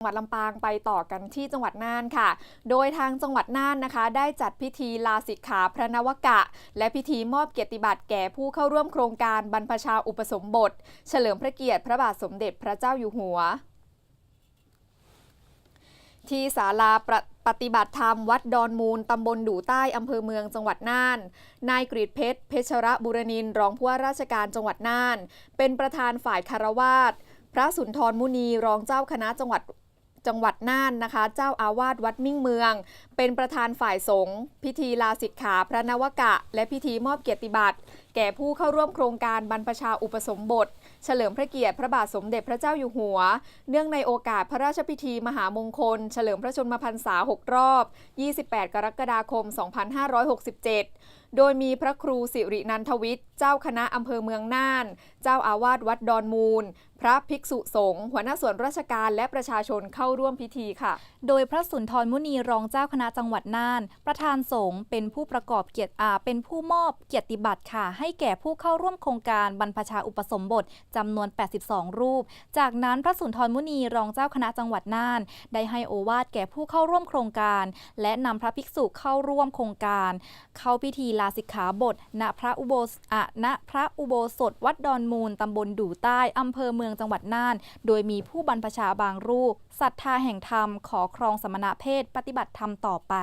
จังหวัดลำปางไปต่อกันที่จังหวัดน่านค่ะ โดยทางจังหวัดน่านนะคะ ได้จัดพิธีลาสิกขาพระนวกะ และพิธีมอบเกียรติบัตรแก่ผู้เข้าร่วมโครงการบรรพชาอุปสมบท เฉลิมพระเกียรติพระบาทสมเด็จพระเจ้าอยู่หัว ที่ศาลาประปฏิบัติธรรมวัดดอนมูล ตำบลดู่ใต้อำเภอเมืองจังหวัดน่าน นายกฤษเพชร เพชรบุรนินทร์รองผู้ว่าราชการจังหวัดน่าน เป็นประธานฝ่ายคารวาสพระสุนทรมุนีรองเจ้าคณะจังหวัด จังหวัดน่านนะคะ เจ้าอาวาสวัดมิ่งเมือง เป็นประธานฝ่ายสงฆ์พิธีลาสิกขาพระนวกะ และพิธีมอบเกียรติบัตรแก่ผู้เข้าร่วมโครงการบรรพชาอุปสมบท เฉลิมพระเกียรติพระบาทสมเด็จพระเจ้าอยู่หัว เนื่องในโอกาสพระราชพิธีมหามงคล เฉลิมพระชนมพรรษา 6 รอบ 28 กรกฎาคม 2567โดยมีพระครูสิรินันทวิทย์ เจ้าคณะอำเภอเมืองน่าน เจ้าอาวาสวัดดอนมูล พระภิกษุสงฆ์หัวหน้าส่วนราชการและประชาชนเข้าร่วมพิธีค่ะ โดยพระสุนทรมุนีรองเจ้าคณะจังหวัดน่าน ประธานสงฆ์เป็นผู้ประกอบเกียรติอาเป็นผู้มอบเกียรติบัตรค่ะ ให้แก่ผู้เข้าร่วมโครงการบรรพชาอุปสมบทจำนวน 82 รูป จากนั้นพระสุนทรมุนีรองเจ้าคณะจังหวัดน่าน ได้ให้โอวาทแก่ผู้เข้าร่วมโครงการ และนำพระภิกษุเข้าร่วมโครงการ เข้าพิธีลาสิกขาบท ณ พระอุโบสถณพระอุโบสถ วัดดอนมูล ตำบลดู่ใต้ อำเภอเมืองจังหวัดน่าน โดยมีผู้บรรพชาบางรูป ศรัทธาแห่งธรรม ขอครองสมณะเพศ ปฏิบัติธรรมต่อไป